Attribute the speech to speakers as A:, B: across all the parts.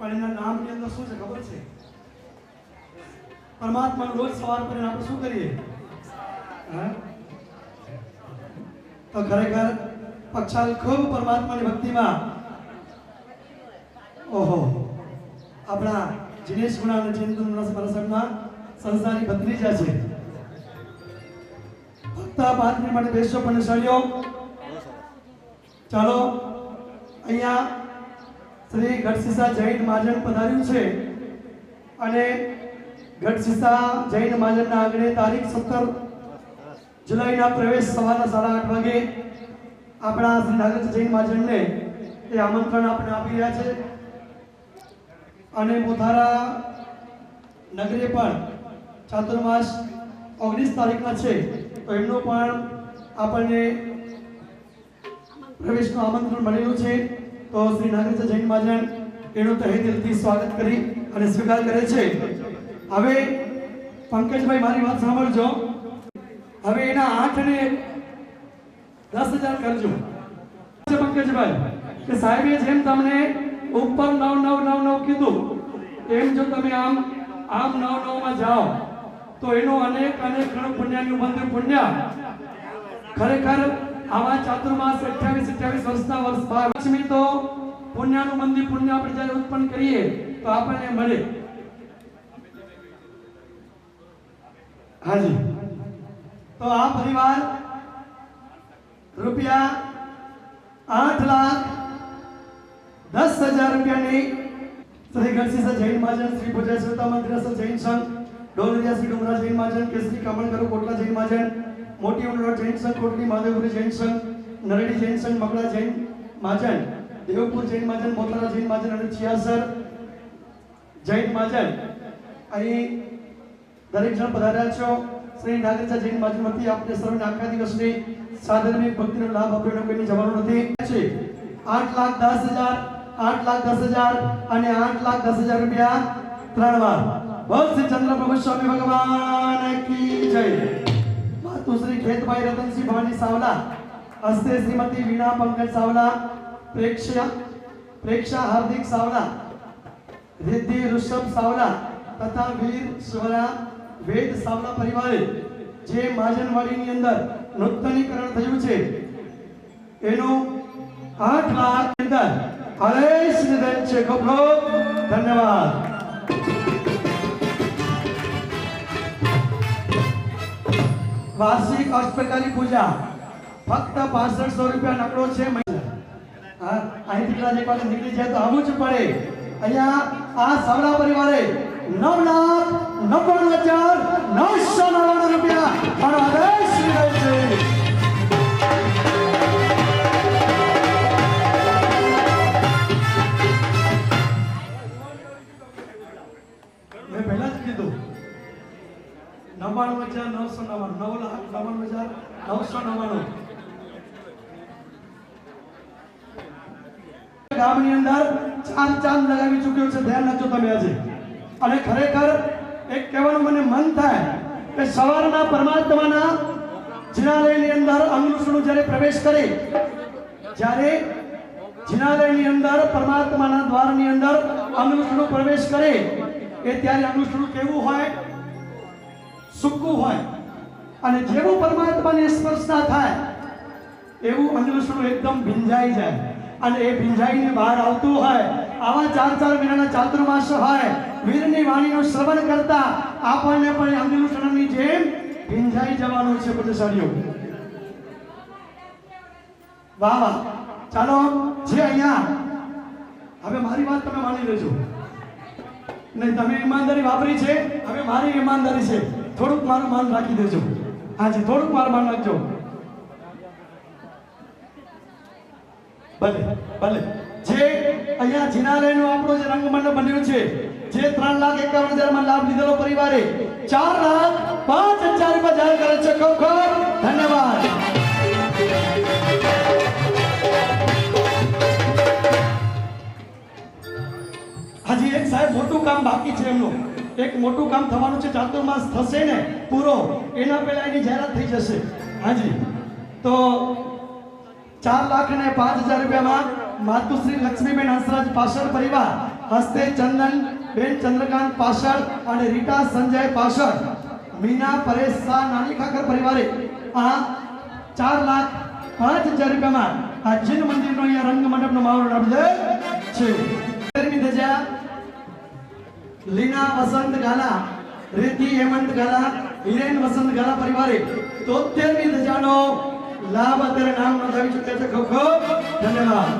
A: પણ એના નામની અંદર શું છે ખબર છે? પરમાત્માનું રોજ સવાર કરીને આપણે શું કરીએ? તો ખરેખર પક્ષાલ ખૂબ પરમાત્માની ભક્તિમાં. ઓહો. આપણા જિનેશ ગુણા અને ચિંતન પ્રસંગમાં સંસ્થાની ભત્રીજા છે. ફક્ત પાંચ મિનિટ માટે બેસો પણ સળિયો ચાલો, અહીંયા શ્રી ગઢસીસા જૈન મહાજન પધાર્યું છે. અને ગઢસીસા જૈન મહાજનના આંગણે તારીખ સત્તર જુલાઈના પ્રવેશ સવારના સાડા આઠ વાગે આપણા શ્રી નાગર જૈન મહાજનને એ આમંત્રણ આપણે આપી રહ્યા છે. અને મોથારા નગરે પણ ચાતુર્માસ ઓગણીસ તારીખના છે, તો એમનું પણ આપણને પ્રવેશનું આમંત્રણ મળેલું છે. તો શ્રી નાગરિક જૈન મહાજન એનું તહે દિલથી સ્વાગત કરી અને સ્વીકાર કરે છે. હવે પંકજભાઈ, મારી વાત સાંભળજો. હવે એના આઠ ને દસ હજાર કરજો. પંકજભાઈ, કે સાહેબે જેમ તમને ઉપર નવ નવ નવ નવ કીધું, એમ જો તમે આમ આમ નવ નવમાં જાઓ, તો એનો અનેક અનેક ગણ પુણ્યનું બંધ પુણ્ય. ખરેખર આવા ચાતુર્માસ અઠ્યાવીસ અઠ્યાવીસ વર્ષના વર્ષ બાર લક્ષ્મી તો પુણ્યનું મંદિર, પુણ્ય આપણે ઉત્પન્ન કરીએ, તો આપણને મળે. હાજી. તો આ પરિવાર રૂપિયા આઠ લાખ દસ હજાર રૂપિયાની શ્રી ગણશીસા જૈન મહાજન, શ્રી પૂજા શ્વેતા મંદિર જૈન સંઘ, ડોલરિયા શ્રી ડુમરા જૈન મહાજન, કેસરી કમળગરુ કોટલા જૈન મહાજન મોટી ઉમરોડ જૈન સંઘ કોટડી મહાદેવપુરી જૈન સંઘ, નરડી જૈન સંઘ, મકડા જૈન માજન દેવપુર જૈન માજન મોતરા જૈન માજન અને છિયાસર જૈન માજન અહીં દરેક જણ પધાર્યા છો. શ્રી નાગરિકતા જૈન મહાજનમાંથી આપણે સર્વને આખા દિવસની સાધર્મિક ભક્તિનો લાભ આપણે કોઈની જવાનું નથી. છે આઠ લાખ દસ હજાર, આઠ લાખ દસ હજાર અને આઠ લાખ દસ હજાર રૂપિયા ત્રણ વાર. બોલ ચંદ્ર પ્રભુ સ્વામી ભગવાન કી જય. માતુશ્રી ખેતભાઈ રતનસિંહ ભવાની સાવલા, હસ્તે શ્રીમતી વીણા પંકજ સાવલા, પ્રેક્ષા પ્રેક્ષા હાર્દિક સાવલા, રિદ્ધિ ઋષભ સાવલા તથા વીર સ્વરા વેદ સાવલા પરિવારે જે માજનવાડીની અંદર નૂતનીકરણ થયું છે, એનું આઠ લાખ અંદર હરેશ નિધન છે. ખૂબ ખૂબ ધન્યવાદ. વાર્ષિક અષ્ટપ્રકારી પૂજા. ફક્ત પાસઠસો રૂપિયા નકડો છે હા અહીંથી કદાચ એક વાર નીકળી જાય તો આવવું જ પડે. અહીંયા આ સવડા પરિવારે નવ લાખ, નવ્વાણું હજાર નવસો ગામની અંદર ચાંદ ચાંદ લગાવી ચૂક્યો છે. ધ્યાન રાખજો તમે આજે. અને ખરેખર એક કહેવાનું મને મન થાય કે સવારના પરમાત્માના જિનાલયની અંદર અંગુષ્ઠનું જ્યારે પ્રવેશ કરે, જ્યારે જિનાલયની અંદર પરમાત્માના દ્વારની અંદર અંગુષ્ઠનો પ્રવેશ કરે, એ ત્યારે અંગુષ્ણુ કેવું હોય? સૂકું હોય. અને જેવું પરમાત્માને સ્પર્શ ના થાય, એવું અંગલુસણું એકદમ ભીંજાઈ જાય. અને એ ભીંજાઈને બહાર આવતું હોય, આવા ચાર ચાર મહિનાના ચાતુર્માસ હોય, વીરની વાણીનું શ્રવણ કરતા આપણને પણ અંગલુસણની જેમ ભીંજાઈ જવાનું છે બુદ્ધિશાળીઓ વાહ વાહ. ચાલો, જે અહીંયા, હવે મારી વાત તમે માની લેજો. નહીં, તમે ઈમાનદારી વાપરી છે, હવે મારી ઈમાનદારી છે. થોડુંક મારું માન રાખી દેજો. હાજી થોડુંક મારું માન રાખજો. ભલે ભલે. જે અહીંયા જિનાલયનો આપણો જે રંગમંડળ બન્યું છે, જે ત્રણ લાખ એકાવન હજારમાં લાભ લીધેલો પરિવારે, ચાર લાખ પાંચ હજાર રૂપિયા જાહેર કરે છે. ખૂબ ખૂબ ધન્યવાદ. હજી, એક સાહેબ મોટું કામ બાકી છે એમનું. એક મોટું કામ થવાનું છે. ચાતુર્માસ થશે ને પૂરો, એના પહેલા એની જાહેરાત થઈ જશે. હાજી, તો ચાર લાખ અને પાંચ હજાર રૂપિયામાં માતુશ્રી લક્ષ્મીબેન હંસરાજ પાછળ પરિવાર, હસ્તે ચંદન, બેન ચંદ્રકાંત પાછળ અને રીટા સંજય પાછળ. મીના, પરેશ શાહ, નાની ખાખર પરિવારે આ ચાર લાખ પાંચ હજાર રૂપિયામાં આ જૈન મંદિરનો અહીંયા રંગ મંડપનો માહોલ આપેલ છે. ગરમી ધજા, લીના વસંત ગાલા, રીતિ હેમંત ગાલા, હિરેન વસંત ગાલા પરિવારે તોતેરમી ધજાનો લાભ અત્યારે નામ નોંધાવી ચૂક્યા છે ખૂબ ખૂબ ધન્યવાદ.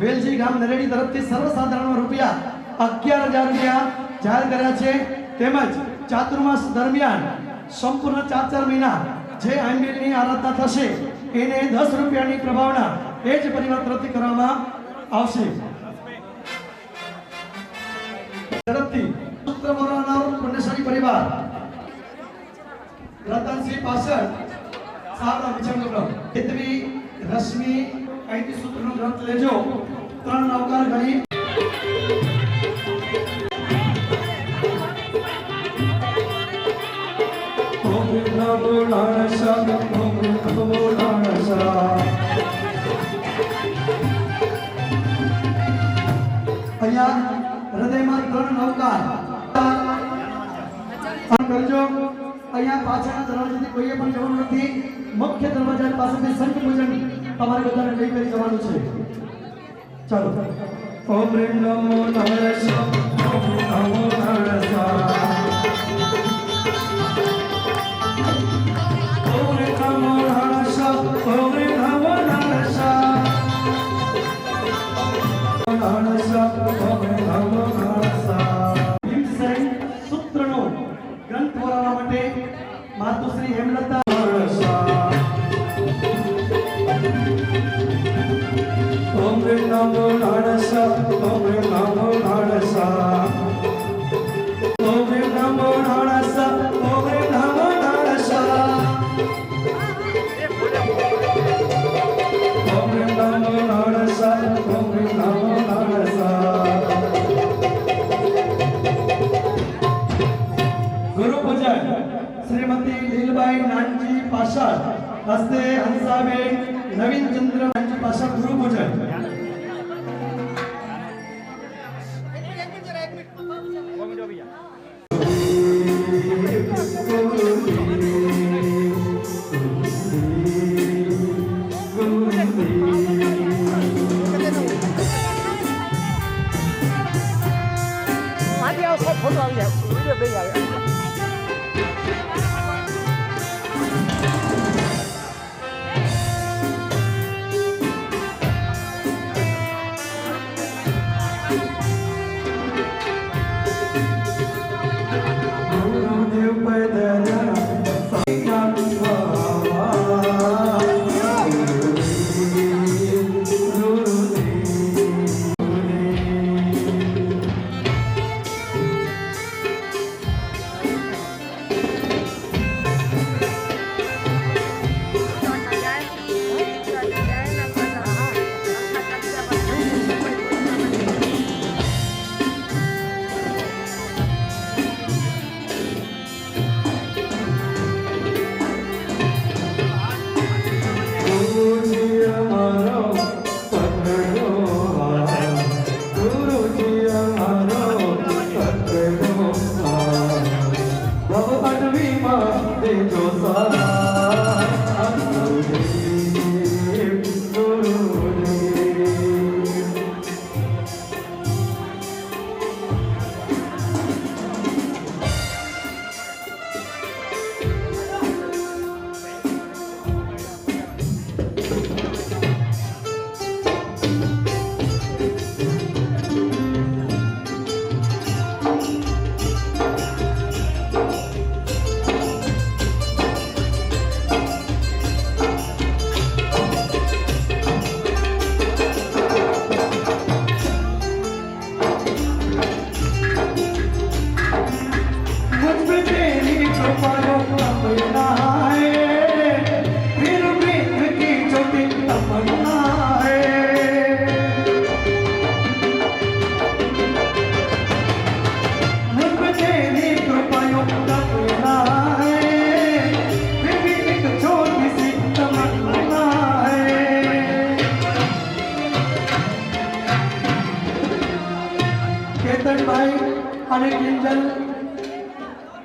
A: વેલજી ગામ નરેડી તરફથી સર્વસાધારણ રૂપિયા અગિયાર હજાર રૂપિયા જાહેર કર્યા છે. તેમજ ચાતુર્માસ દરમિયાન સંપૂર્ણ ચાર ચાર મહિના જે આંબેલની આરાધના થશે, એને દસ રૂપિયાની પ્રભાવના એ જ પરિવાર તરફથી કરવામાં આવશે. ઝડપથી પુત્ર મોરાનો પુણ્યશાળી પરિવાર રતનસિંહ પાછળ સાબરા વિચારનો ગ્રહ કેતવી રશ્મિ કૈતી સૂત્રનો ગ્રંથ લેજો. ત્રણ નવકાર ગણી નમો પાસેથી સંત પૂજન તમારે બધાને લઈ કરી જવાનું છે ચાલો ઓમ રીમ નમો નારાયણ ઓમ નમો નારાયણ ઓમ રીમ નમો નારાયણ ઓમ રીમ નમો નારાયણ ભીમસેન સૂત્રનો ગ્રંથ બોલાવવા માટે માતુશ્રી હેમલતા नाम
B: धाडसा श्रीमती लीलबाई नानजी पाशा हस्ते हंसाबेन नवीन चंद्र
A: यांची पाशा गुरुपूजन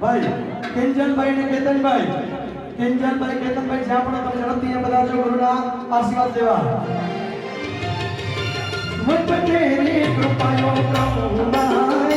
A: ભાઈ કિંજનભાઈ ને કેતનભાઈ કિંજનભાઈ કેતનભાઈ, જ્યાં પણ તમે ઝડપથી પધારજો ગુરુના આશીર્વાદ દેવા મત તેરી કૃપાયો પ્રભુ મારે.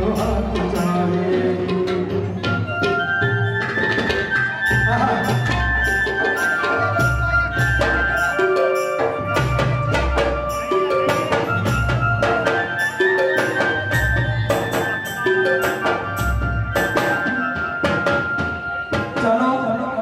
A: heart desire.